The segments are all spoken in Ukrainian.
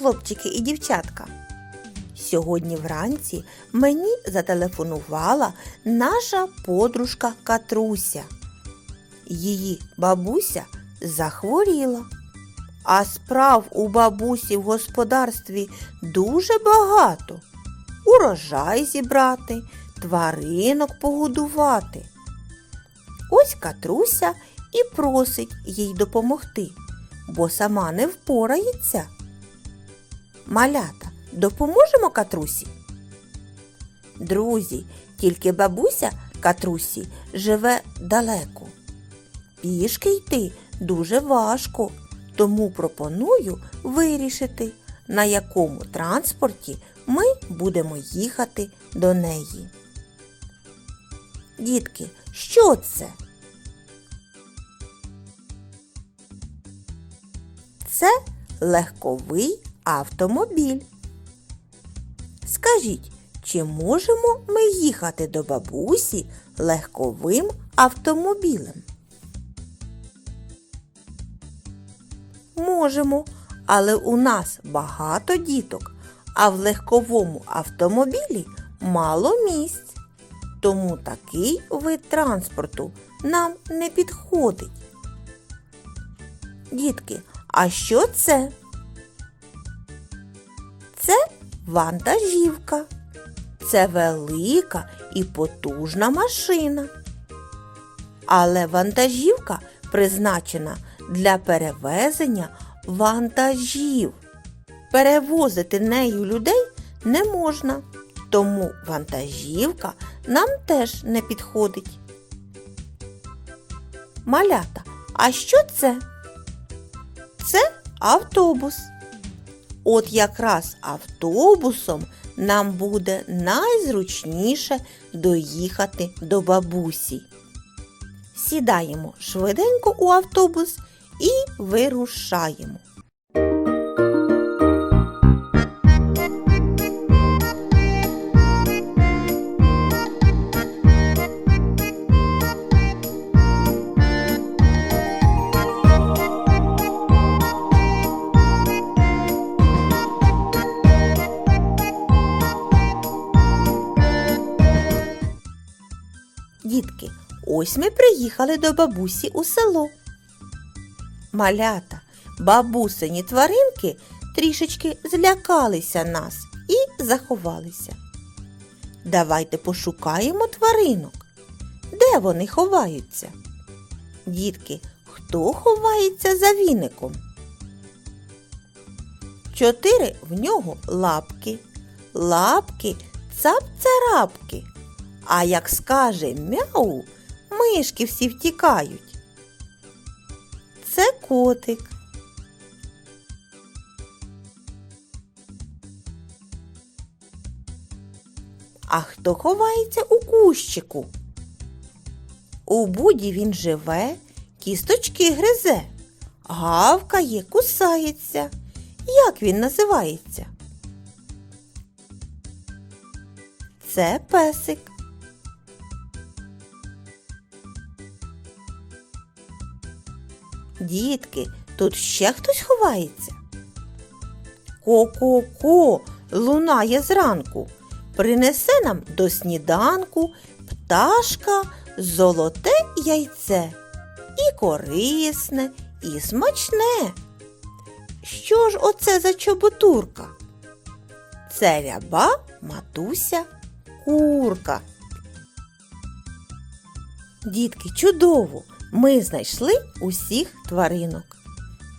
хлопчики і дівчатка. Сьогодні вранці мені зателефонувала наша подружка Катруся. Її бабуся захворіла. А справ у бабусі в господарстві дуже багато. Урожай зібрати, тваринок погодувати. Ось Катруся і просить їй допомогти, бо сама не впорається. Малята, допоможемо Катрусі? Друзі, тільки бабуся Катрусі живе далеко. Пішки йти дуже важко, тому пропоную вирішити, на якому транспорті ми будемо їхати до неї. Дітки, що це? Це легковий автомобіль. Скажіть, чи можемо ми їхати до бабусі легковим автомобілем? Можемо, але у нас багато діток, а в легковому автомобілі мало місць. Тому такий вид транспорту нам не підходить. Дітки, а що це? Вантажівка. Це велика і потужна машина. Але вантажівка призначена для перевезення вантажів. Перевозити нею людей не можна, тому вантажівка нам теж не підходить. Малята, а що це? Це автобус. От якраз автобусом нам буде найзручніше доїхати до бабусі. Сідаємо швиденько у автобус і вирушаємо. Дітки, ось ми приїхали до бабусі у село. Малята, бабусині тваринки трішечки злякалися нас і заховалися. Давайте пошукаємо тваринок. Де вони ховаються? Дітки, хто ховається за віником? Чотири в нього лапки. Лапки цап-царапки. А як скаже мяу, мишки всі втікають. Це котик. А хто ховається у кущику? У буді він живе, кісточки гризе, гавкає, кусається. Як він називається? Це песик. Дітки, тут ще хтось ховається. Ко-ко-ко лунає зранку. Принесе нам до сніданку пташка золоте яйце. І корисне, і смачне. Що ж оце за чоботурка? Це ряба матуся курка. Дітки, чудово! Ми знайшли усіх тваринок.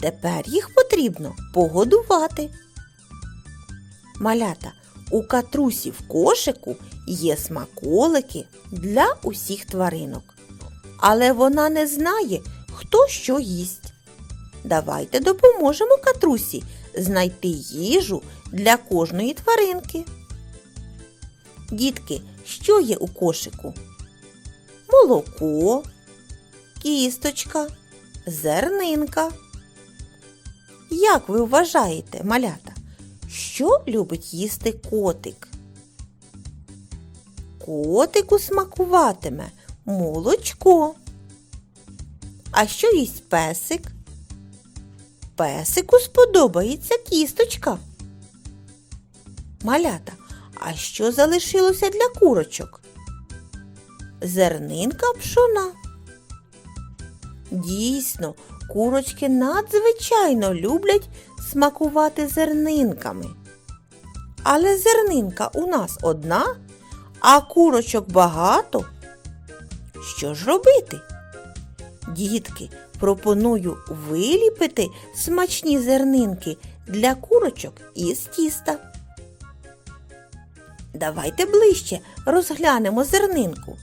Тепер їх потрібно погодувати. Малята, у катрусі в кошику є смаколики для усіх тваринок. Але вона не знає, хто що їсть. Давайте допоможемо катрусі знайти їжу для кожної тваринки. Дітки, що є у кошику? Молоко, кісточка, зернинка. Як ви вважаєте, малята, що любить їсти котик? Котику смакуватиме молочко. А що їсть песик? песику сподобається кісточка. Малята, а що залишилося для курочок? Зернинка пшона. Дійсно, курочки надзвичайно люблять смакувати зернинками. Але зернинка у нас одна, а курочок багато. Що ж робити? Дітки, пропоную виліпити смачні зернинки для курочок із тіста. Давайте ближче розглянемо зернинку.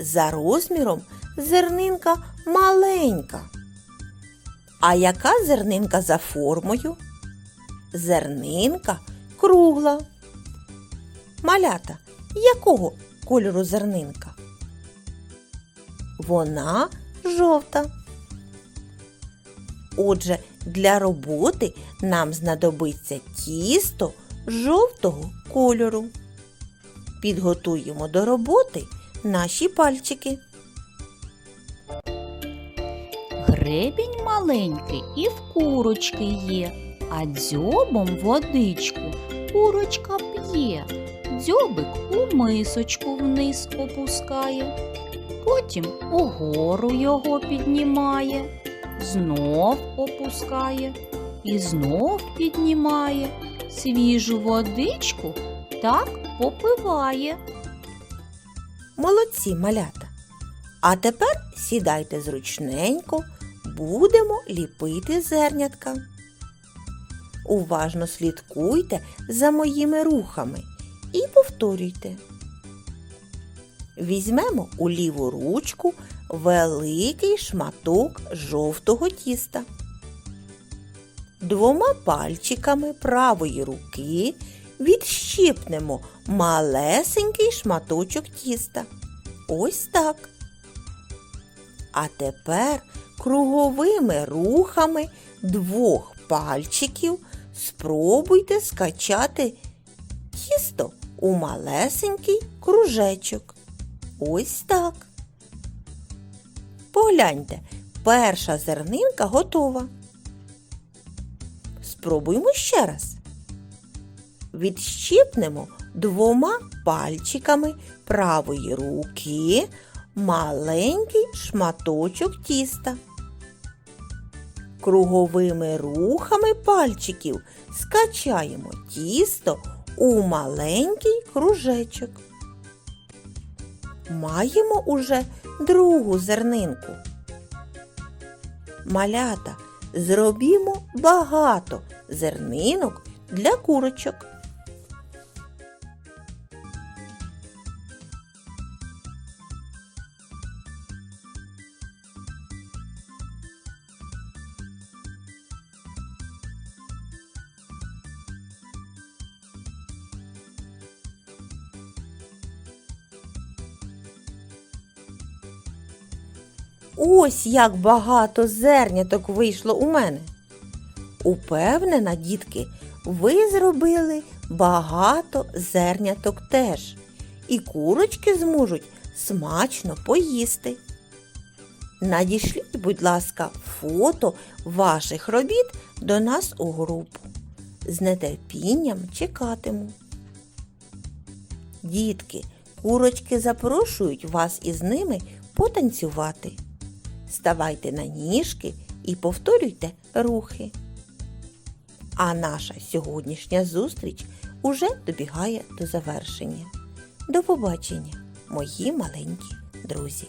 За розміром зернинка маленька. А яка зернинка за формою? Зернинка кругла. Малята, якого кольору зернинка? Вона жовта. Отже, для роботи нам знадобиться тісто жовтого кольору. Підготуємо до роботи наші пальчики. Гребінь маленький і в курочки є, а дзьобом водичку курочка п'є. Дзьобик у мисочку вниз опускає, потім угору його піднімає, знов опускає і знов піднімає. Свіжу водичку так попиває. Молодці малята. А тепер сідайте зручненько, будемо ліпити зернятка. Уважно слідкуйте за моїми рухами і повторюйте. Візьмемо у ліву ручку великий шматок жовтого тіста. Двома пальчиками правої руки відщипнемо малесенький шматочок тіста. Ось так. А тепер круговими рухами двох пальчиків спробуйте скачати тісто у малесенький кружечок. Ось так. Погляньте, перша зернинка готова. Спробуймо ще раз. Відщипнемо двома пальчиками правої руки маленький шматочок тіста. Круговими рухами пальчиків скачаємо тісто у маленький кружечок. Маємо уже другу зернинку. Малята, зробімо багато зернинок для курочок. Ось як багато зерняток вийшло у мене. Упевнена, дітки, ви зробили багато зерняток теж. І курочки зможуть смачно поїсти. Надішліть, будь ласка, фото ваших робіт до нас у групу. З нетерпінням чекатиму. Дітки, курочки запрошують вас із ними потанцювати. Ставайте на ніжки і повторюйте рухи. А наша сьогоднішня зустріч уже добігає до завершення. До побачення, мої маленькі друзі!